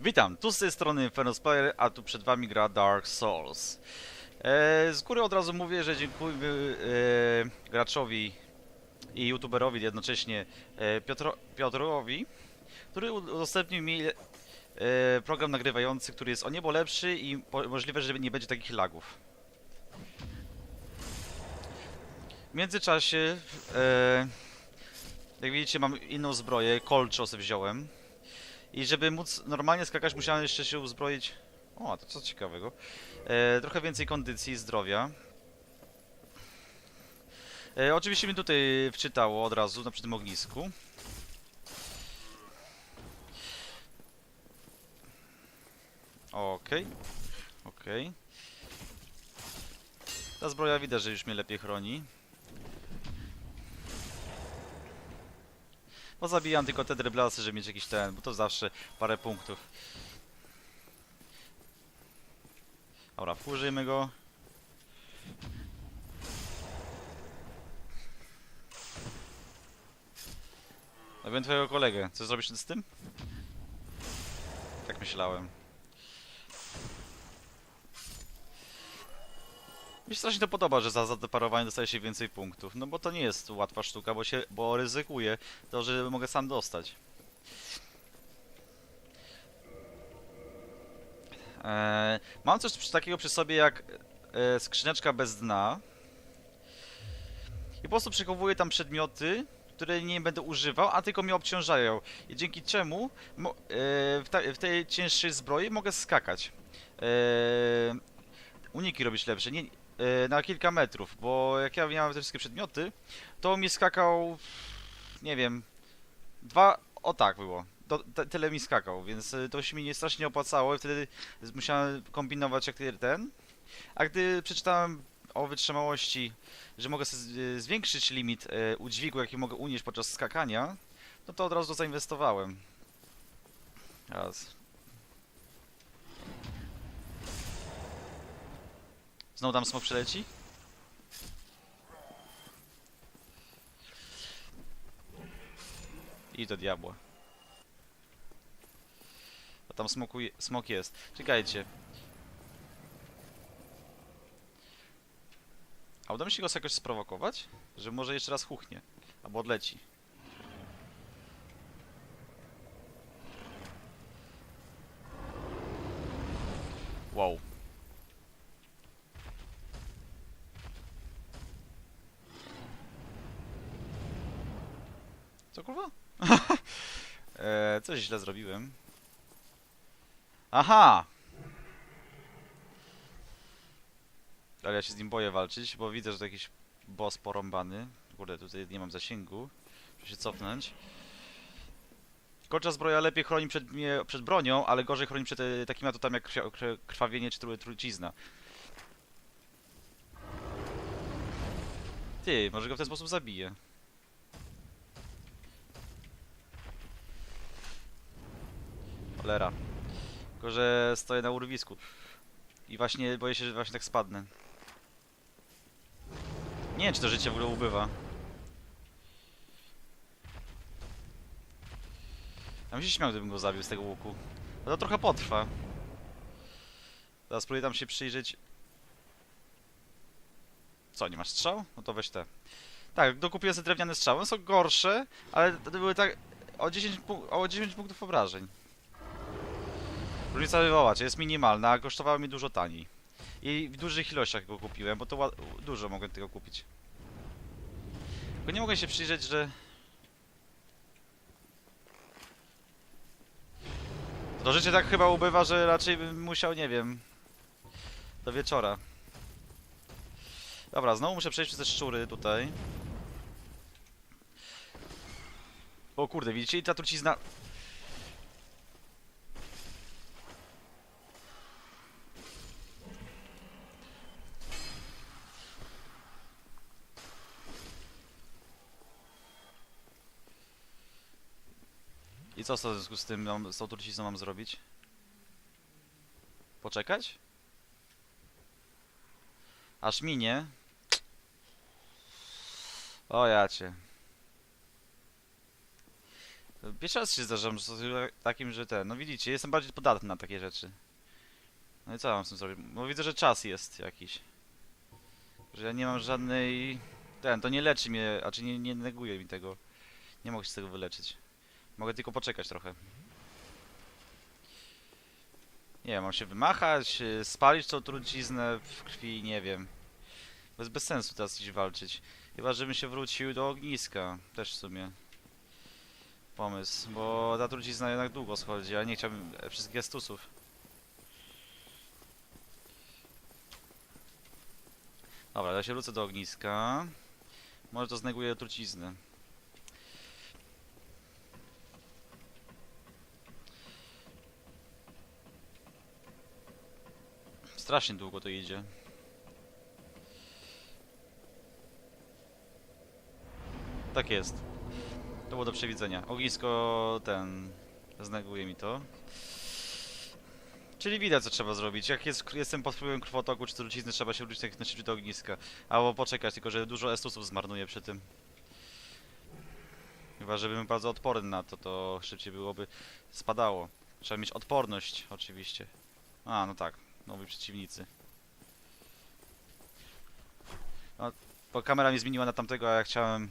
Witam, tu z tej strony Infernus Player, a tu przed wami gra Dark Souls. E, z góry od razu mówię, że dziękujemy e, graczowi i youtuberowi jednocześnie e, Piotro, Piotrowi, który udostępnił mi e, program nagrywający, który jest o niebo lepszy i możliwe, że nie będzie takich lagów. W międzyczasie, jak widzicie, mam inną zbroję, kolczo sobie wziąłem. I żeby móc normalnie skakać, musiałem jeszcze się uzbroić. O, to co ciekawego. E, trochę więcej kondycji i zdrowia. E, oczywiście mi tutaj wczytało od razu na tym ognisku. Okej. Okej. Ta zbroja widać, że już mnie lepiej chroni. Bo zabijam tylko te dryblasy, żeby mieć jakiś ten, bo to zawsze parę punktów. Dobra, wkurzyjmy go. Zabiłem twojego kolegę. Co zrobisz z tym? Tak myślałem. Mi się strasznie to podoba, że za zadeparowanie dostaje się więcej punktów. No bo to nie jest łatwa sztuka, bo się, bo ryzykuję to, że mogę sam dostać. Eee, mam coś takiego przy sobie jak e, skrzyneczka bez dna. I po prostu przechowuję tam przedmioty, które nie będę używał, a tylko mnie obciążają. I dzięki czemu e, w, ta, w tej cięższej zbroi mogę skakać. Eee, uniki robić lepsze. Nie, e, na kilka metrów, bo jak ja miałem te wszystkie przedmioty, to mi skakał, nie wiem, dwa, o tak było, do, te, tyle mi skakał, więc e, to się mi nie strasznie opłacało i wtedy musiałem kombinować jak ten, a gdy przeczytałem o wytrzymałości, że mogę e, zwiększyć limit e, udźwigu, jaki mogę unieść podczas skakania, no to od razu zainwestowałem. Raz. Znowu tam smok przyleci? I do diabła. A tam smok jest. Czekajcie. A uda mi się go jakoś sprowokować? Że może jeszcze raz huchnie. Albo odleci. Wow. Co kurwa? eee, coś źle zrobiłem. Aha! Ale ja się z nim boję walczyć, bo widzę, że to jakiś boss porąbany. Kurde, tutaj nie mam zasięgu. Muszę się cofnąć. Kolcza zbroja lepiej chroni przed, mnie, przed bronią, ale gorzej chroni przed e, takimi atutami jak krwawienie czy tru, trucizna. Ty, może go w ten sposób zabiję. Cholera. Tylko, że stoję na urwisku. I właśnie boję się, że właśnie tak spadnę. Nie wiem, czy to życie w ogóle ubywa. Ja bym się śmiał, gdybym go zabił z tego łuku. No to trochę potrwa. Teraz spróbuję tam się przyjrzeć. Co, nie masz strzał? No to weź te. Tak, dokupiłem sobie drewniane strzały. One są gorsze, ale to były tak o 10, pu- o 10 punktów obrażeń. Różnica wywołacza jest minimalna, a kosztowało mi dużo taniej. I w dużych ilościach go kupiłem, bo to dużo mogłem tego kupić. Tylko nie mogę się przyjrzeć, że... To życie tak chyba ubywa, że raczej bym musiał, nie wiem... Do wieczora. Dobra, znowu muszę przejść przez te szczury tutaj. O kurde, widzicie? I ta trucizna... co w związku z tym, mam, z tą trucizną mam zrobić? Poczekać? Aż minie? O ja cię. Pierwszy raz się zdarzam z takim, że ten, no widzicie, jestem bardziej podatny na takie rzeczy. No i co mam z tym zrobić? Bo widzę, że czas jest jakiś. Że ja nie mam żadnej... Ten, to nie leczy mnie, a czy nie, nie neguje mi tego. Nie mogę się z tego wyleczyć. Mogę tylko poczekać trochę. Nie mam się wymachać, y, spalić tą truciznę w krwi, nie wiem. To jest bez sensu teraz iść walczyć. Chyba, żebym się wrócił do ogniska. Też w sumie. Pomysł, bo ta trucizna jednak długo schodzi, a nie chciałbym e, wszystkich gestusów. Dobra, ja się wrócę do ogniska. Może to zneguje truciznę. Strasznie długo to idzie. Tak jest. To było do przewidzenia. Ognisko ten zneguje mi to. Czyli widać co trzeba zrobić. Jak jest, jestem pod wpływem krwotoku czy trucizny, trzeba się wrócić jak najszybciej do ogniska. Albo poczekać, tylko że dużo estusów zmarnuje przy tym. Chyba, żebym bardzo odporny na to, to szybciej byłoby spadało. Trzeba mieć odporność, oczywiście. A, no tak. Nowi przeciwnicy. No, bo kamera mi zmieniła na tamtego, a ja chciałem...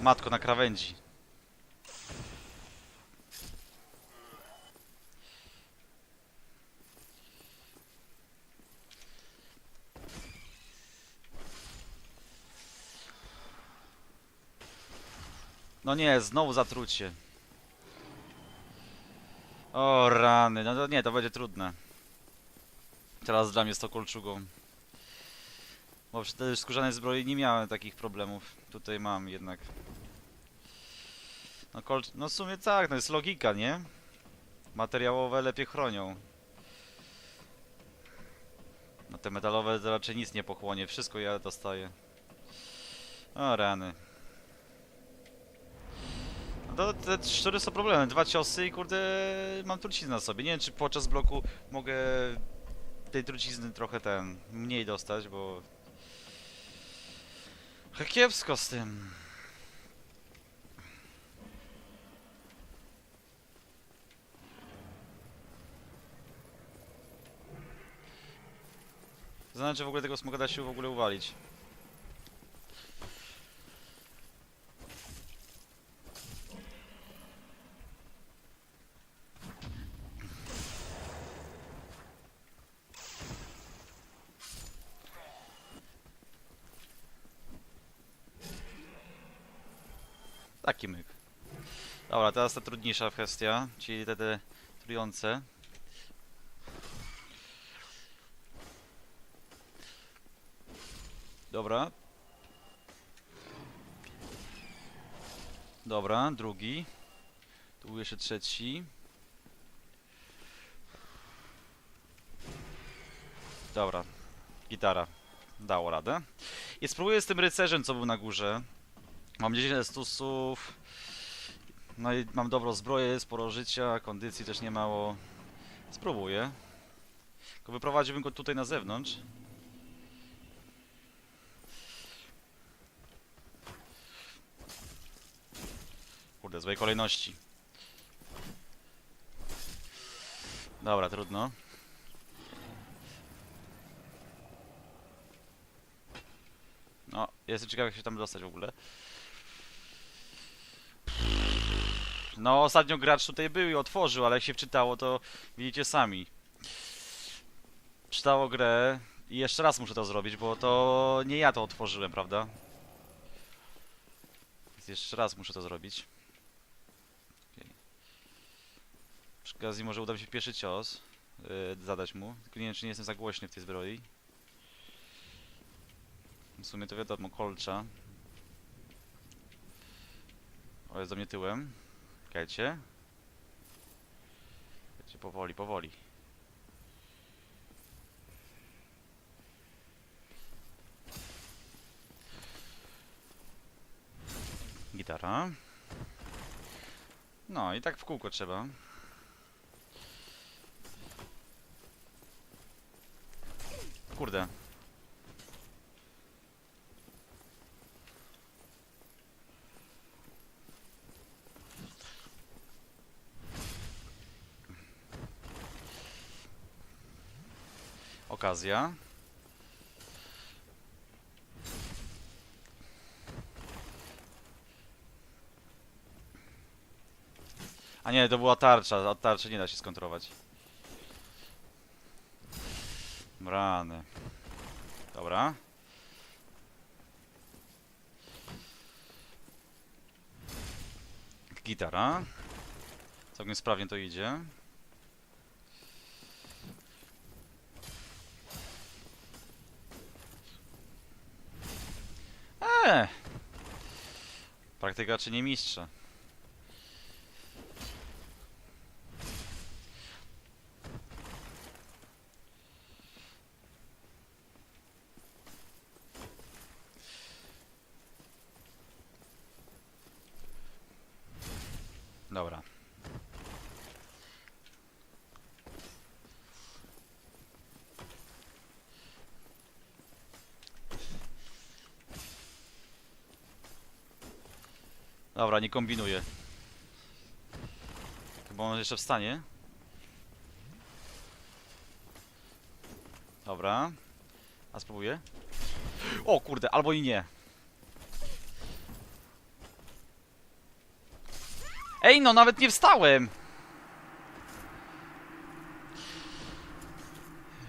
Matko na krawędzi. No nie, znowu zatrucie. O rany, no to nie, to będzie trudne. Teraz dla mnie z tą kolczugą. Bo przy tej skórzanej zbroi nie miałem takich problemów. Tutaj mam jednak. No kolcz... No w sumie tak, no jest logika, nie? Materiałowe lepiej chronią. No te metalowe to raczej nic nie pochłonie, wszystko ja dostaję. O rany. No to te szczury są problemem. Dwa ciosy i kurde mam truciznę na sobie. Nie wiem czy podczas bloku mogę tej trucizny trochę ten mniej dostać, bo kiepsko z tym. Zastanawiam czy w ogóle tego smoka da się w ogóle uwalić. Taki myk. Dobra, teraz ta trudniejsza kwestia, czyli te, te trujące. Dobra. Dobra, drugi. Tu jeszcze trzeci. Dobra. Gitara. Dało radę. I spróbuję z tym rycerzem, co był na górze. Mam 10 stusów. No i mam dobrą zbroję, sporo życia, kondycji też nie mało. Spróbuję. Tylko wyprowadziłbym go tutaj na zewnątrz. Kurde, złej kolejności. Dobra, trudno. No, jestem ciekaw jak się tam dostać w ogóle. No, ostatnio gracz tutaj był i otworzył, ale jak się wczytało, to widzicie sami. Czytało grę i jeszcze raz muszę to zrobić, bo to nie ja to otworzyłem, prawda? Więc jeszcze raz muszę to zrobić. Okej. Przy okazji może uda mi się pierwszy cios yy, zadać mu. Tylko nie wiem, czy nie jestem za głośny w tej zbroi. W sumie to wiadomo, kolcza. O, jest do mnie tyłem. Czekajcie. Czekajcie, powoli, powoli. Gitara. No i tak w kółko trzeba. Kurde. Okazja. A nie, to była tarcza, a tarczy nie da się skontrować. Rany. Dobra. Gitara. Całkiem sprawnie to idzie. Praktyka czy nie mistrza. Dobra. Dobra, nie kombinuję. Chyba on jeszcze wstanie. Dobra. A spróbuję. O kurde, albo i nie. Ej, no nawet nie wstałem!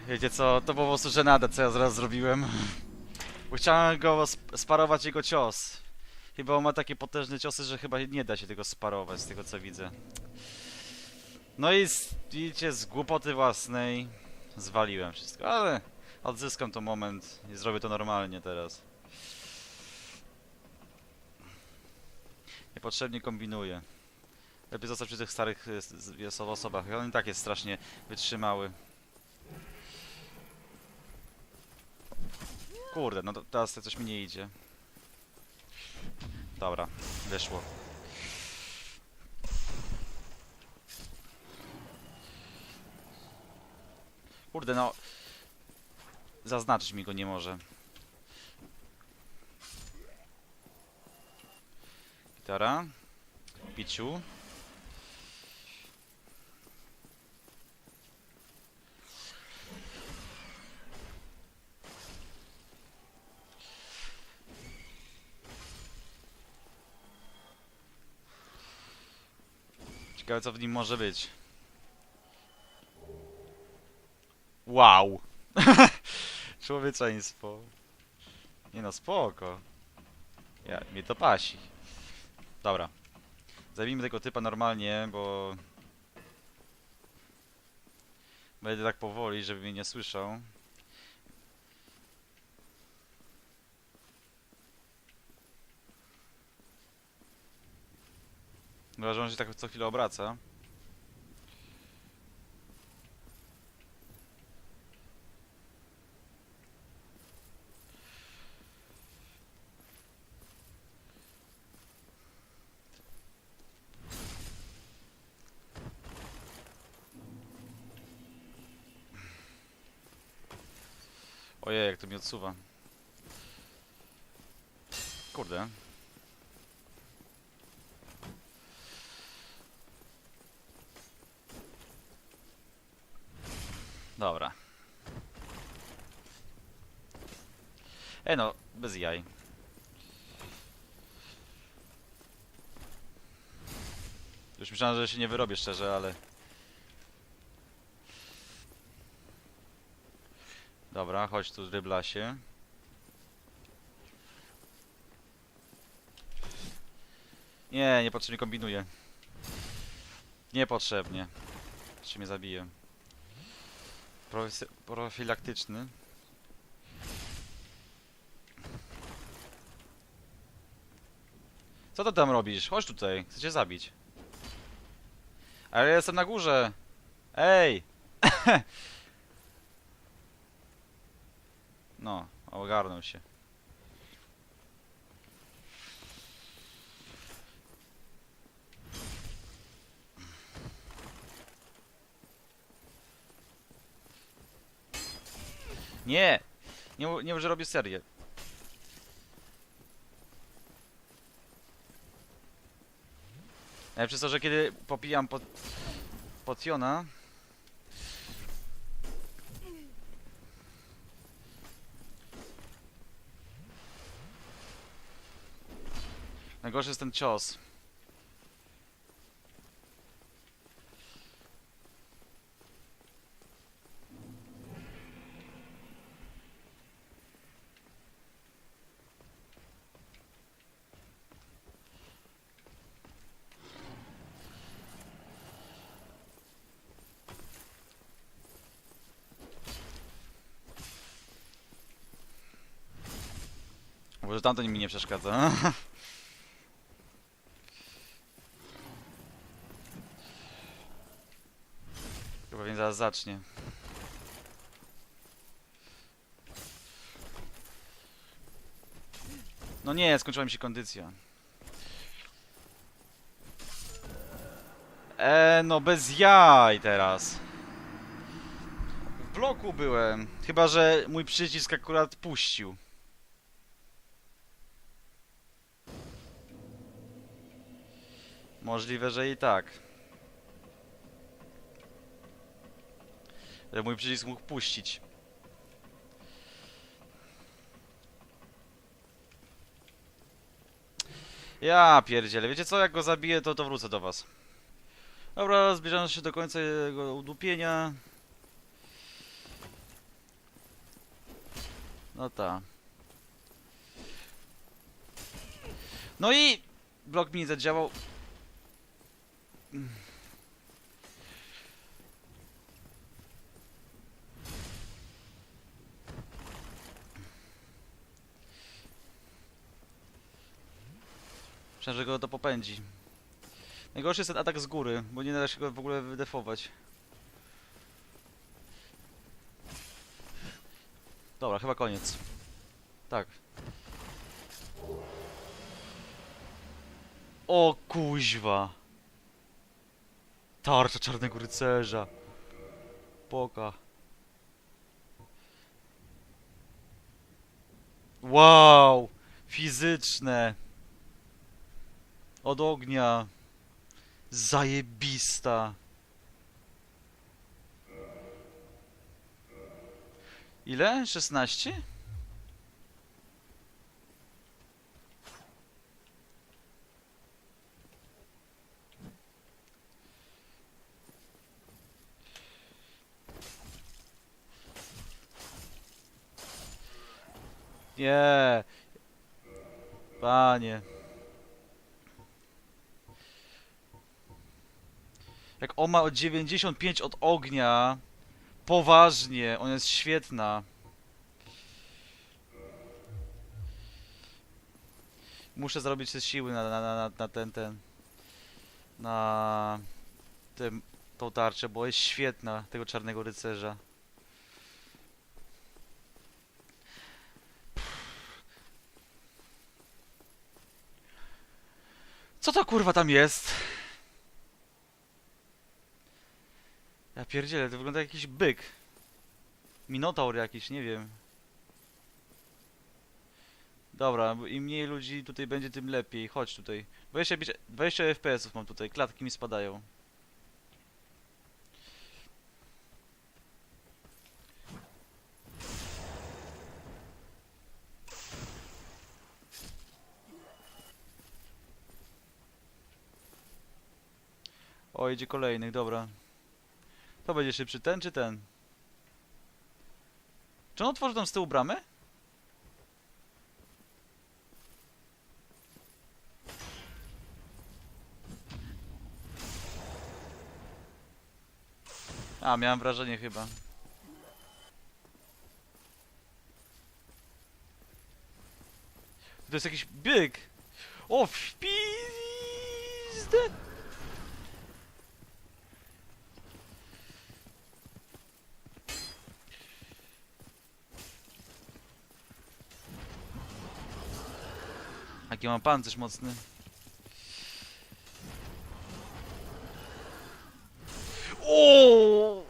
Wiecie co, to po prostu żenada, co ja zaraz zrobiłem. Bo chciałem go sp- sparować jego cios. Chyba on ma takie potężne ciosy, że chyba nie da się tego sparować, z tego co widzę. No i z, widzicie, z głupoty własnej zwaliłem wszystko, ale odzyskam to moment i zrobię to normalnie teraz. Niepotrzebnie kombinuję. Lepiej zostać przy tych starych y, jest osobach. On i tak jest strasznie wytrzymały. Kurde, no to teraz coś mi nie idzie. Dobra, wyszło. Kurde, no... Zaznaczyć mi go nie może. Gitara. Piciu. Ciekawe co w nim może być. Wow! Człowieczeństwo. Nie no, spoko. Ja, mnie to pasi. Dobra. Zabijmy tego typa normalnie, bo... Będę tak powoli, żeby mnie nie słyszał. Chyba, że on się tak co chwilę obraca. Ojej, jak to mi odsuwa. Kurde. Dobra. E no, bez jaj. Już myślałem, że się nie wyrobię szczerze, ale... Dobra, chodź tu, dryblasie. Nie, niepotrzebnie kombinuję. Niepotrzebnie. Jeszcze mnie zabije. Profilaktyczny. Co ty tam robisz? Chodź tutaj, chcę cię zabić. Ale ja jestem na górze. Ej! no, ogarnął się. Nie! Nie, nie mów, robię serię. Przez to, że kiedy popijam pot... potiona... Najgorszy jest ten cios. Może tamto mi nie przeszkadza. Chyba więc zaraz zacznie. No nie, skończyła mi się kondycja. E, no bez jaj teraz. W bloku byłem. Chyba, że mój przycisk akurat puścił. Możliwe, że i tak. Że mój przycisk mógł puścić. Ja pierdzielę. Wiecie co? Jak go zabiję, to, to wrócę do was. Dobra, zbliżamy się do końca jego udupienia. No ta. No i blok mi zadziałał. Myślałem, że go to popędzi. Najgorszy jest ten atak z góry, bo nie da się go w ogóle wydefować. Dobra, chyba koniec. Tak. O kuźwa. Tarcza czarnego rycerza. Poka. Wow! Fizyczne. Od ognia. Zajebista. Ile? 16? Nie. Panie. Jak on ma od 95 od ognia. Poważnie, ona jest świetna. Muszę zrobić te siły na, na, na, na ten, ten. Na tym, tą tarczę, bo jest świetna, tego czarnego rycerza. Co to kurwa tam jest? Ja pierdzielę, to wygląda jak jakiś byk. Minotaur jakiś, nie wiem. Dobra, im mniej ludzi tutaj będzie, tym lepiej. Chodź tutaj. 25, 20 FPS-ów mam tutaj, klatki mi spadają. O, idzie kolejny, dobra. To będzie szybszy, ten czy ten? Czy on otworzy tam z tyłu bramę? A, miałem wrażenie chyba. To jest jakiś byk! O, w! Jaki mam pancerz mocny. O!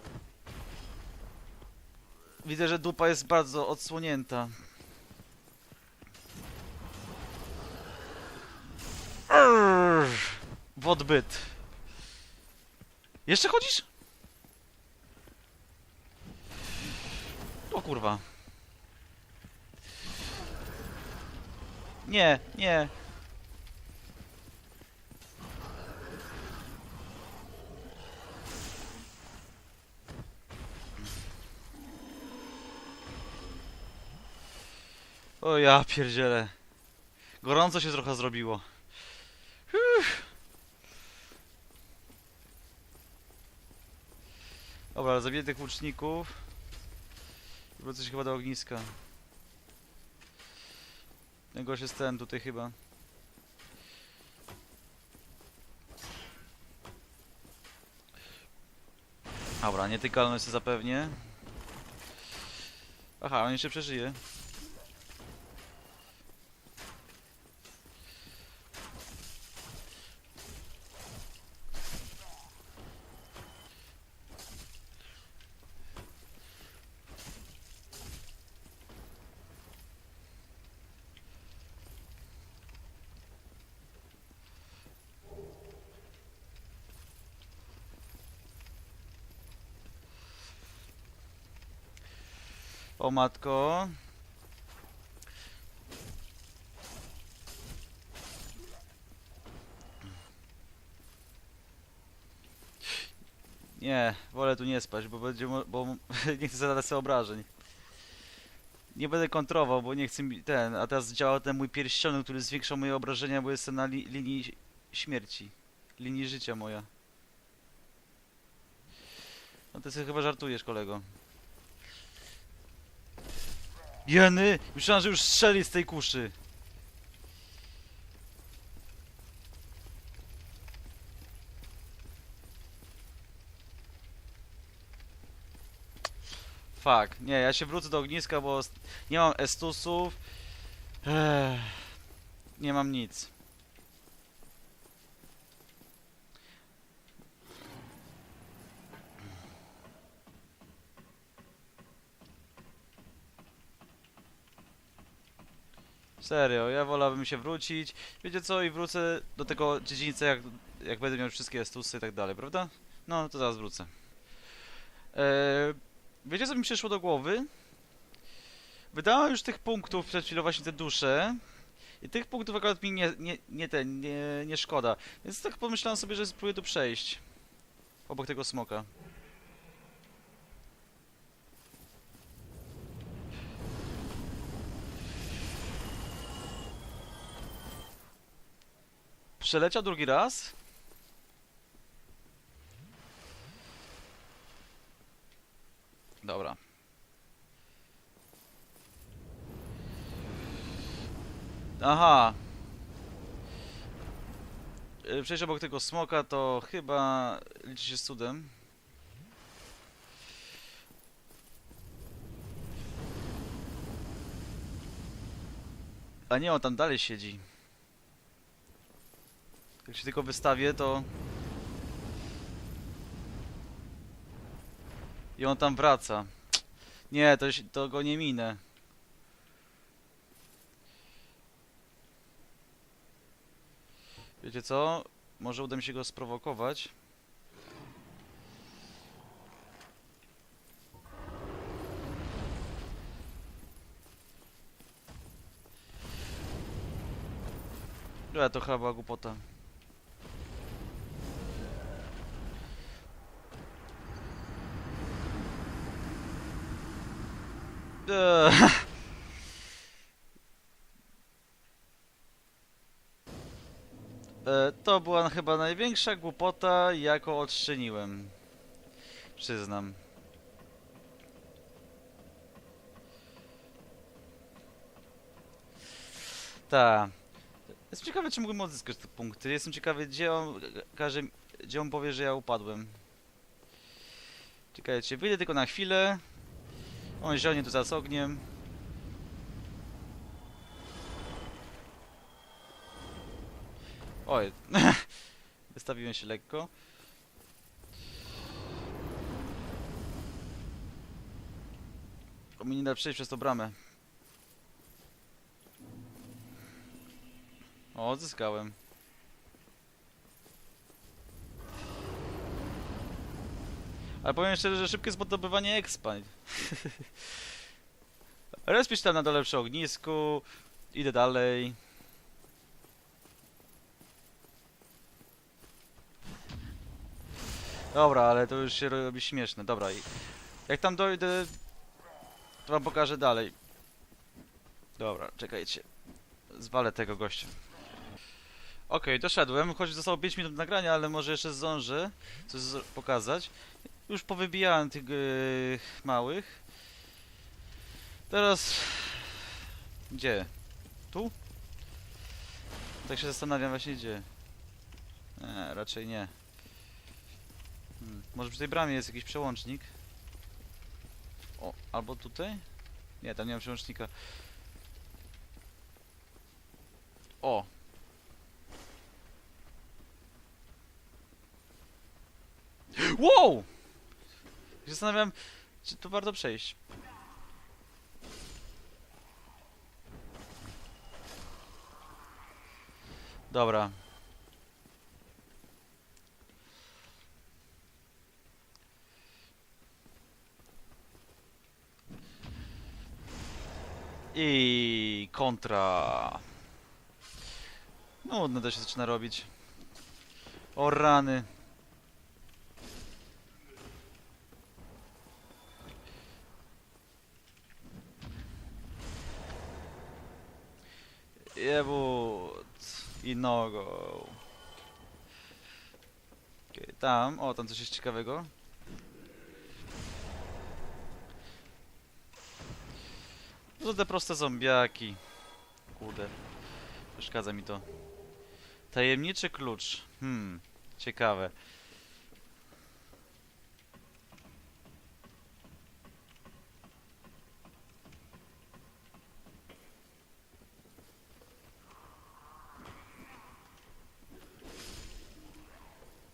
Widzę, że dupa jest bardzo odsłonięta. Arr! W odbyt. Jeszcze chodzisz? O kurwa. Nie, nie. O ja pierdzielę. Gorąco się trochę zrobiło. Uff. Dobra, zabiję tych łuczników. I wrócę się chyba do ogniska. Najgorszy jest ten tutaj chyba. Dobra, nietykalność zapewnie. Aha, on jeszcze przeżyje. O matko. Nie, wolę tu nie spać, bo będzie, bo nie chcę zadać sobie obrażeń. Nie będę kontrował, bo nie chcę mi ten, a teraz działa ten mój pierścionek, który zwiększa moje obrażenia, bo jestem na li linii śmierci. Linii życia moja. No ty sobie chyba żartujesz, kolego. Jeny! Myślałem, że już strzeli z tej kuszy. Fuck, nie, ja się wrócę do ogniska, bo nie mam estusów. Ech, nie mam nic. Serio, ja wolałbym się wrócić. Wiecie co, i wrócę do tego dziedzińca, jak, jak będę miał wszystkie estusy i tak dalej, prawda? No, to zaraz wrócę. Eee, wiecie co mi przyszło do głowy? Wydałem już tych punktów przed chwilą właśnie te dusze. I tych punktów akurat mi nie, nie, nie, ten, nie, nie szkoda. Więc tak pomyślałem sobie, że spróbuję tu przejść. Obok tego smoka. Przeleciał drugi raz. Dobra. Aha. Y, Przejść obok tego smoka to chyba liczy się z cudem. A nie, on tam dalej siedzi. Jak się tylko wystawię, to... I on tam wraca. Nie, to, to go nie minę. Wiecie co? Może uda mi się go sprowokować. Ja to chyba głupota. E, To była chyba największa głupota, jaką odszczeniłem. Przyznam. Ta. Jestem ciekawy, czy mógłbym odzyskać te punkty. Jestem ciekawy, gdzie on każe, gdzie on powie, że ja upadłem. Czekajcie, wyjdę tylko na chwilę. On zionie tu za ogniem. Oj, wystawiłem się lekko. Mi nie da przejść przez tą bramę. O, odzyskałem. Ale powiem szczerze, że szybkie zbudowywanie expa. Respisz tam na dole przy ognisku. Idę dalej. Dobra, ale to już się robi śmieszne. Dobra, jak tam dojdę, to wam pokażę dalej. Dobra, czekajcie. Zwalę tego gościa. Okej, doszedłem, choć zostało 5 minut nagrania, ale może jeszcze zdążę coś pokazać. Już powybijałem tych yy, małych. Teraz... Gdzie? Tu? Tak się zastanawiam właśnie gdzie. Nie, raczej nie. Hmm. Może przy tej bramie jest jakiś przełącznik? O, albo tutaj? Nie, tam nie ma przełącznika. O! Wow! Się Zastanawiam, czy tu warto przejść. Dobra. I kontra. Nudno to się zaczyna robić. O rany. Jebut. I nogą. Okej, Tam, o tam coś jest ciekawego. No te proste zombiaki. Kurde. Przeszkadza mi to. Tajemniczy klucz. Hmm. Ciekawe.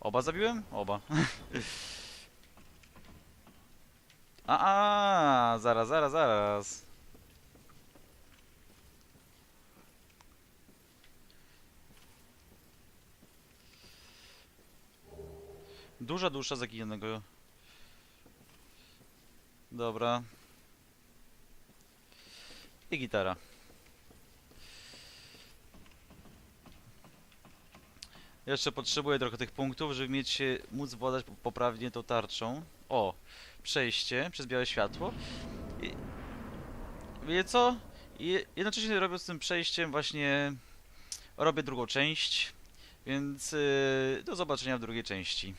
Oba zabiłem? Oba. A, a, zaraz, zaraz, zaraz. Duża dusza zaginionego. Dobra. I gitara. Jeszcze potrzebuję trochę tych punktów, żeby mieć się, móc władać po- poprawnie tą tarczą. O, przejście przez białe światło. I, wiecie co? I jednocześnie robiąc tym przejściem właśnie robię drugą część, więc yy, do zobaczenia w drugiej części.